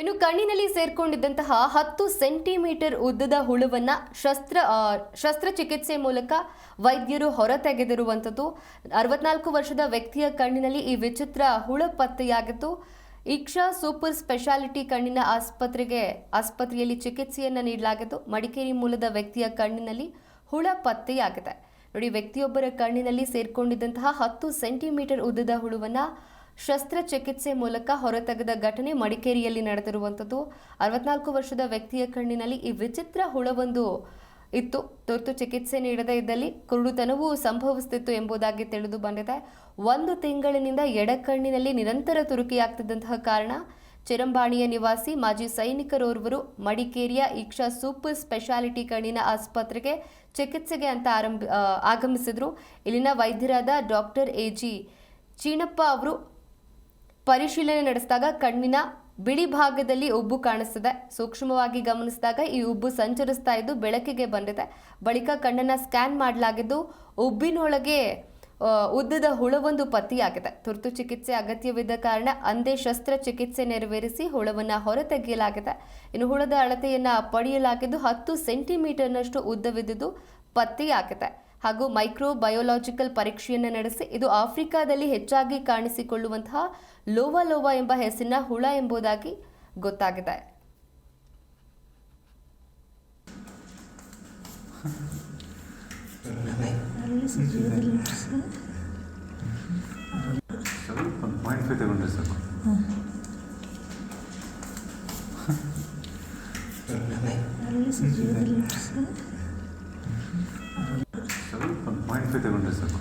ಇನ್ನು ಕಣ್ಣಿನಲ್ಲಿ ಸೇರ್ಕೊಂಡಿದ್ದಂತಹ ಹತ್ತು ಸೆಂಟಿಮೀಟರ್ ಉದ್ದದ ಹುಳುವನ್ನ ಶಸ್ತ್ರ ಶಸ್ತ್ರಚಿಕಿತ್ಸೆ ಮೂಲಕ ವೈದ್ಯರು ಹೊರತೆಗೆದಿರುವಂಥದ್ದು. ಅರವತ್ನಾಲ್ಕು ವರ್ಷದ ವ್ಯಕ್ತಿಯ ಕಣ್ಣಿನಲ್ಲಿ ಈ ವಿಚಿತ್ರ ಹುಳ ಪತ್ತೆಯಾಗಿತ್ತು ಇಕ್ಷಾ ಸೂಪರ್ ಸ್ಪೆಷಾಲಿಟಿ ಕಣ್ಣಿನ ಆಸ್ಪತ್ರೆಗೆ, ಆಸ್ಪತ್ರೆಯಲ್ಲಿ ಚಿಕಿತ್ಸೆಯನ್ನು ನೀಡಲಾಗಿದ್ದು, ಮಡಿಕೇರಿ ಮೂಲದ ವ್ಯಕ್ತಿಯ ಕಣ್ಣಿನಲ್ಲಿ ಹುಳ ಪತ್ತೆಯಾಗಿದೆ. ನೋಡಿ, ವ್ಯಕ್ತಿಯೊಬ್ಬರ ಕಣ್ಣಿನಲ್ಲಿ ಸೇರ್ಕೊಂಡಿದ್ದಂತಹ ಹತ್ತು ಸೆಂಟಿಮೀಟರ್ ಉದ್ದದ ಹುಳುವನ್ನ ಶಸ್ತ್ರಚಿಕಿತ್ಸೆ ಮೂಲಕ ಹೊರತೆಗೆದ ಘಟನೆ ಮಡಿಕೇರಿಯಲ್ಲಿ ನಡೆದಿರುವಂಥದ್ದು. ಅರವತ್ನಾಲ್ಕು ವರ್ಷದ ವ್ಯಕ್ತಿಯ ಕಣ್ಣಿನಲ್ಲಿ ಈ ವಿಚಿತ್ರ ಹುಳವೊಂದು ಇತ್ತು. ತುರ್ತು ಚಿಕಿತ್ಸೆ ನೀಡದೇ ಇದ್ದಲ್ಲಿ ಕುರುಡುತನವೂ ಸಂಭವಿಸುತ್ತಿತ್ತು ಎಂಬುದಾಗಿ ತಿಳಿದು ಬಂದಿದೆ. ಒಂದು ತಿಂಗಳಿನಿಂದ ಎಡಕಣ್ಣಿನಲ್ಲಿ ನಿರಂತರ ತುರುಕಿಯಾಗ್ತಿದ್ದಂತಹ ಕಾರಣ ಚಿರಂಬಾಣಿಯ ನಿವಾಸಿ ಮಾಜಿ ಸೈನಿಕರೋರ್ವರು ಮಡಿಕೇರಿಯ ಇಕ್ಷಾ ಸೂಪರ್ ಸ್ಪೆಷಾಲಿಟಿ ಕಣ್ಣಿನ ಆಸ್ಪತ್ರೆಗೆ ಚಿಕಿತ್ಸೆಗೆ ಅಂತ ಆರಂಭ ಆಗಮಿಸಿದ್ರು. ಇಲ್ಲಿನ ವೈದ್ಯರಾದ ಡಾಕ್ಟರ್ ಎ ಜಿ ಚೀಣಪ್ಪ ಅವರು ಪರಿಶೀಲನೆ ನಡೆಸಿದಾಗ ಕಣ್ಣಿನ ಬಿಳಿ ಭಾಗದಲ್ಲಿ ಉಬ್ಬು ಕಾಣಿಸ್ತದೆ. ಸೂಕ್ಷ್ಮವಾಗಿ ಗಮನಿಸಿದಾಗ ಈ ಉಬ್ಬು ಸಂಚರಿಸ್ತಾ ಇದ್ದು ಬೆಳಕಿಗೆ ಬಂದಿದೆ. ಬಳಿಕ ಕಣ್ಣನ್ನು ಸ್ಕ್ಯಾನ್ ಮಾಡಲಾಗಿದ್ದು ಉಬ್ಬಿನೊಳಗೆ ಉದ್ದದ ಹುಳವೊಂದು ಪತ್ತೆಯಾಗಿದೆ. ತುರ್ತು ಚಿಕಿತ್ಸೆ ಅಗತ್ಯವಿದ್ದ ಕಾರಣ ಅಂದೇ ಶಸ್ತ್ರಚಿಕಿತ್ಸೆ ನೆರವೇರಿಸಿ ಹುಳವನ್ನು ಹೊರತೆಗೆಯಲಾಗಿದೆ. ಇನ್ನು ಹುಳದ ಅಳತೆಯನ್ನು ಪಡೆಯಲಾಗಿದ್ದು ಹತ್ತು ಸೆಂಟಿಮೀಟರ್ನಷ್ಟು ಉದ್ದವಿದ್ದುದು ಪತ್ತೆಯಾಗಿದೆ. ಹಾಗೂ ಮೈಕ್ರೋ ಬಯೋಲಾಜಿಕಲ್ ಪರೀಕ್ಷೆಯನ್ನು ನಡೆಸಿ ಇದು ಆಫ್ರಿಕಾದಲ್ಲಿ ಹೆಚ್ಚಾಗಿ ಕಾಣಿಸಿಕೊಳ್ಳುವಂತಹ ಲೋವಾ ಲೋವಾ ಎಂಬ ಹೆಸರಿನ ಹುಳ ಎಂಬುದಾಗಿ ಗೊತ್ತಾಗಿದೆ. ಎಫೆ ತಗೊಂಡ್ರೆ ಸಾಕು